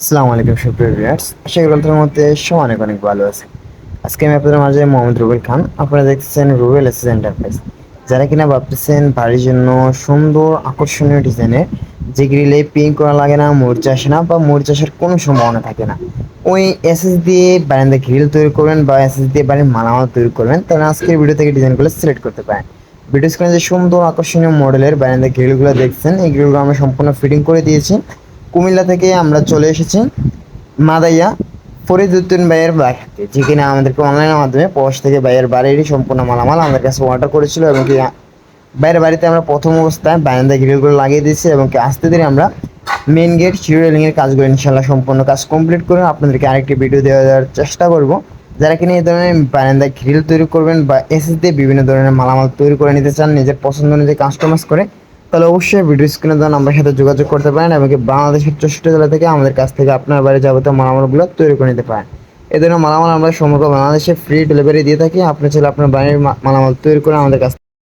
আসসালামু আলাইকুম, সুপ্রিয় ভিউয়ার্স। আশা করি আপনাদের মধ্যে সব অনেক অনেক ভালো আছে আজকে আমি আপনাদের মাঝে মোহাম্মদ রুবেল খান। আপনারা দেখতেছেন রুবেল এসএস এন্টারপ্রাইজ। যারা কিনা ভাবতেছেন বাড়ির জন্য সুন্দর, আকর্ষণীয় ডিজাইনের যে গ্রিলে পিং করা লাগে না মরিচা আসে না বা মরিচা আসার কোনো সম্ভাবনা থাকে না। ওই এসএস দিয়ে বারান্দা গ্রিল তৈরি করবেন বা এসএস দিয়ে বাড়ির মালামাল তৈরি করবেন, তাহলে আজকের ভিডিও থেকে ডিজাইনগুলো সিলেক্ট করতে পারেন। ভিডিও স্ক্রিনে যে সুন্দর, আকর্ষণীয় মডেলের বারান্দা গ্রিলগুলো দেখছেন, এই গ্রিলগুলো আমরা সম্পূর্ণ ফিটিং করে দিয়েছি। কুমিল্লা থেকে আমরা চলে এসেছি মাদাইয়া ফরিদুদ্দিন ভাইয়ের বাড়িতে যেখানে আমাদেরকে অনলাইনের মাধ্যমে পোস্ট থেকে ভাইয়ের বাড়িরই সম্পূর্ণ মালামাল আমাদের কাছে অর্ডার করেছিল এবং কি বাইরের বাড়িতে আমরা প্রথম অবস্থায় বারান্দা গ্রিলগুলো লাগিয়ে দিয়েছি এবং কি আস্তে ধীরে আমরা মেন গেট শিউরেলিংয়ের কাজগুলো ইনশাল্লাহ সম্পূর্ণ কাজ কমপ্লিট করে আপনাদেরকে আরেকটি ভিডিও দেওয়া দেওয়ার চেষ্টা করব। যারা কিনা এই ধরনের বারান্দা গ্রিল তৈরি করবেন বা এসএস দিয়ে বিভিন্ন ধরনের মালামাল তৈরি করে নিতে চান, নিজের পছন্দ অনুযায়ী কাস্টমাইজ করে তাহলে অবশ্যই ভিডিও স্ক্রিনে দেওয়া আমার সাথে যোগাযোগ করতে পারেন এবং বাংলাদেশের চৌষট্টি জেলা থেকে আমাদের কাছ থেকে আপনার বাড়ি যাবতীয় মালামালগুলো তৈরি করে নিতে পারেন। এ ধরনের মালামাল আমরা সমগ্র বাংলাদেশে ফ্রি ডেলিভারি দিয়ে থাকি। আপনি চাইলে আপনার বাড়ির মালামাল তৈরি করে আমাদের কাছ